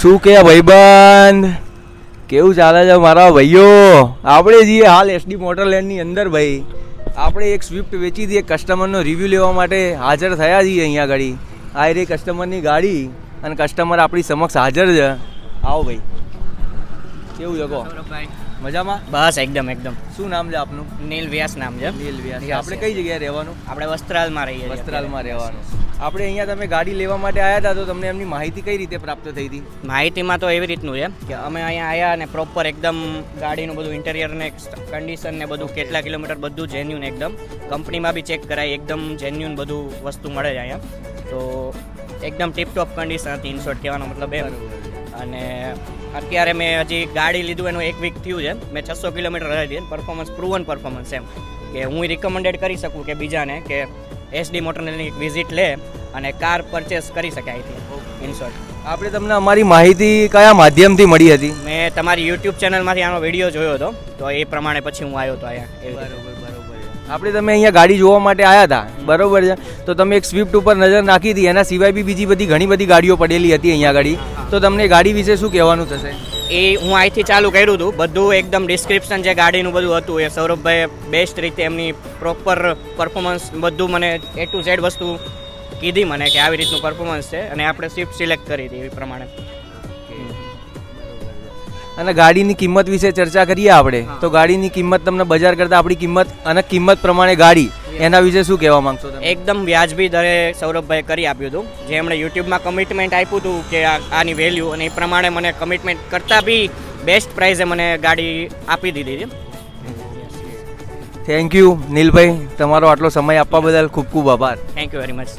શું કે ભાઈબંધ? કેવું ચાલે છે મારા ભાઈઓ? આપણે જઈએ હાલ એસડી મોટરલેન્ડની અંદર ભાઈ. આપણે એક સ્વિફ્ટ વેચી દઈએ કસ્ટમરનો રિવ્યૂ લેવા માટે હાજર થયા છીએ અહીંયા ગાડી આ રે કસ્ટમરની ગાડી અને કસ્ટમર આપણી સમક્ષ હાજર છે. આવો ભાઈ. કેવું છે કહો? મજામાં? બસ એકદમ એકદમ. શું નામ છે આપનું? નીલ વ્યાસ નામ છે. નીલ વ્યાસ આપણે કઈ જગ્યાએ રહેવાનું? આપણે વસ્ત્રાલમાં રહીએ વસ્ત્રાલમાં રહેવાનું. આપણે અહીંયા તમે ગાડી લેવા માટે આવ્યા હતા તો તમને એમની માહિતી કઈ રીતે પ્રાપ્ત થઈ હતી? માહિતીમાં તો એવી રીતનું છે કે અમે અહીંયા આવ્યા અને પ્રોપર એકદમ ગાડીનું બધું ઇન્ટિરિયર ને કન્ડિશન ને બધું કેટલા કિલોમીટર બધું જેન્યુન એકદમ. કંપનીમાં બી ચેક કરાય, એકદમ જેન્યુન બધું વસ્તુ મળે છે અહીંયા. તો એકદમ ટીપટોપ કન્ડિશન હતી ઇન શોર્ટ કહેવાનો મતલબ એ અને અત્યારે મેં હજી ગાડી લીધું એનું એક વીક થયું છે. મેં છસો કિલોમીટર રહી હતી પરફોર્મન્સ પ્રુવન પરફોર્મન્સ એમ. કે હું રિકમેન્ડેડ કરી શકું કે બીજાને કે એસડી મોટરની એક વિઝિટ લે. અને કાર પરચેસ કરી શકે અહીંથી. ઇન શોર્ટ આપણે તમને અમારી માહિતી કયા માધ્યમથી મળી હતી? મેં તમારી યુટ્યુબ ચેનલમાંથી આનો વીડિયો જોયો હતો. તો એ પ્રમાણે પછી હું આવ્યો હતો અહીંયા. બરોબર બરોબર. આપણે તમે અહીંયા ગાડી જોવા માટે આવ્યા હતા. બરોબર છે. તો તમે એક સ્વિફ્ટ ઉપર નજર નાખી હતી. એના સિવાય બી બીજી બધી ઘણી બધી ગાડીઓ પડેલી હતી અહીંયા ગાડી. તો તમને ગાડી વિશે શું કહેવાનું થશે? એ હું અહીંથી ચાલુ કર્યું હતું. બધું એકદમ ડિસ્ક્રિપ્શન જે ગાડીનું બધું હતું એ સૌરભભાઈએ બેસ્ટ રીતે એમની પ્રોપર પરફોર્મન્સ બધું મને એ ટુ ઝેડ વસ્તુ કીધી મને કે આવી રીતનું પરફોર્મન્સ છે અને આપણે સ્વિફ્ટ સિલેક્ટ કરી હતી એ પ્રમાણે. અને ગાડીની કિંમત વિશે ચર્ચા કરીએ આપણે તો ગાડીની કિંમત તમને બજાર કરતાં આપણી કિંમત અને કિંમત પ્રમાણે ગાડી એના વિશે શું કહેવા માંગશો તમે? એકદમ વ્યાજબી દરે સૌરભભાઈ કરી આપ્યું હતું જે એમણે યુટ્યુબમાં કમિટમેન્ટ આપ્યું હતું કે આની વેલ્યુ અને એ પ્રમાણે મને કમિટમેન્ટ કરતાં બી બેસ્ટ પ્રાઇઝે મને ગાડી આપી દીધી હતી. થેન્ક યુ નીલભાઈ. તમારો આટલો સમય આપવા બદલ ખૂબ ખૂબ આભાર. થેન્ક યુ વેરી મચ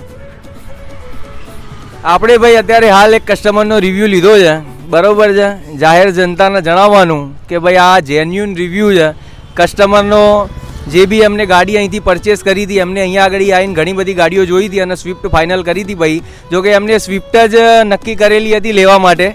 આપણે ભાઈ અત્યારે હાલ એક કસ્ટમરનો રિવ્યૂ લીધો છે. બરોબર છે? જાહેર જનતાને જણાવવાનું કે ભાઈ આ જેન્યુન રિવ્યૂ છે. કસ્ટમરનો જે બી અમને ગાડી અહીંથી પરચેસ કરી હતી, એમને અહીંયા આગળ આવીને ઘણી બધી ગાડીઓ જોઈ હતી અને સ્વિફ્ટ ફાઇનલ કરી હતી ભાઈ. જો કે એમને સ્વિફ્ટ જ નક્કી કરેલી હતી લેવા માટે.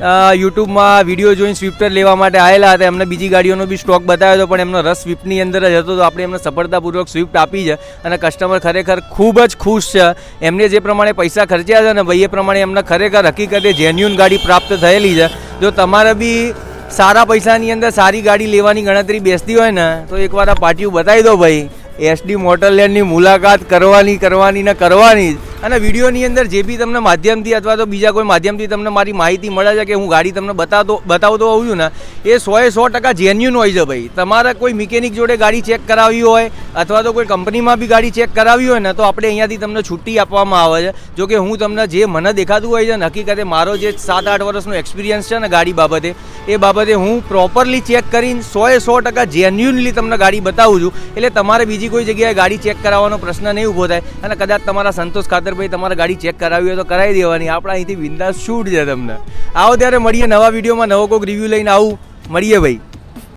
યુટ્યુબમાં વીડિયો જોઈને સ્વિફ્ટર લેવા માટે આવેલા હતા. એમને બીજી ગાડીઓનો બી સ્ટોક બતાવ્યો હતો, પણ એમનો રસ સ્વિફ્ટની અંદર જ હતો. તો આપણે એમને સફળતાપૂર્વક સ્વિફ્ટ આપી છે અને કસ્ટમર ખરેખર ખૂબ જ ખુશ છે. એમને જે પ્રમાણે પૈસા ખર્ચ્યા છે ને ભાઈ, એ પ્રમાણે એમને ખરેખર હકીકતે જેન્યુન ગાડી પ્રાપ્ત થયેલી છે. જો તમારે બી સારા પૈસાની અંદર સારી ગાડી લેવાની ગણતરી બેસતી હોય ને, તો એકવાર આ પાટિયું બતાવી દો ભાઈ. એસડી મોટરલેન્ડની મુલાકાત કરવાની કરવાની ને કરવાની જ. અને વિડીયોની અંદર જે બી તમને માધ્યમથી અથવા તો બીજા કોઈ માધ્યમથી તમને મારી માહિતી મળે છે કે હું ગાડી તમને બતાવતો બતાવતો હોઉં છું ને, એ સોએ સો ટકા જેન્યુન હોય છે ભાઈ. તમારે કોઈ મિકેનિક જોડે ગાડી ચેક કરાવવી હોય અથવા તો કોઈ કંપનીમાં બી ગાડી ચેક કરાવવી હોય ને, તો આપણે અહીંયાથી તમને છૂટી આપવામાં આવે છે. જો કે હું તમને જે મને દેખાતું હોય છે ને, હકીકતે મારો જે સાત આઠ વર્ષનો એક્સપિરિયન્સ છે ને ગાડી બાબતે એ બાબતે હું પ્રોપરલી ચેક કરીને સોએ સો ટકા જેન્યુનલી તમને ગાડી બતાવું છું. એટલે તમારે બીજી કોઈ જગ્યાએ ગાડી ચેક કરાવવાનો પ્રશ્ન નહીં ઊભો થાય. અને કદાચ તમારા સંતોષ ખાતરભાઈ તમારે ગાડી ચેક કરાવી હોય તો કરાવી દેવાની. આપણે અહીંથી બિંદાસ શૂટ છે તમને. આવો ત્યારે મળીએ નવા વિડીયોમાં. નવો કોઈક રિવ્યૂ લઈને આવું. મળીએ ભાઈ.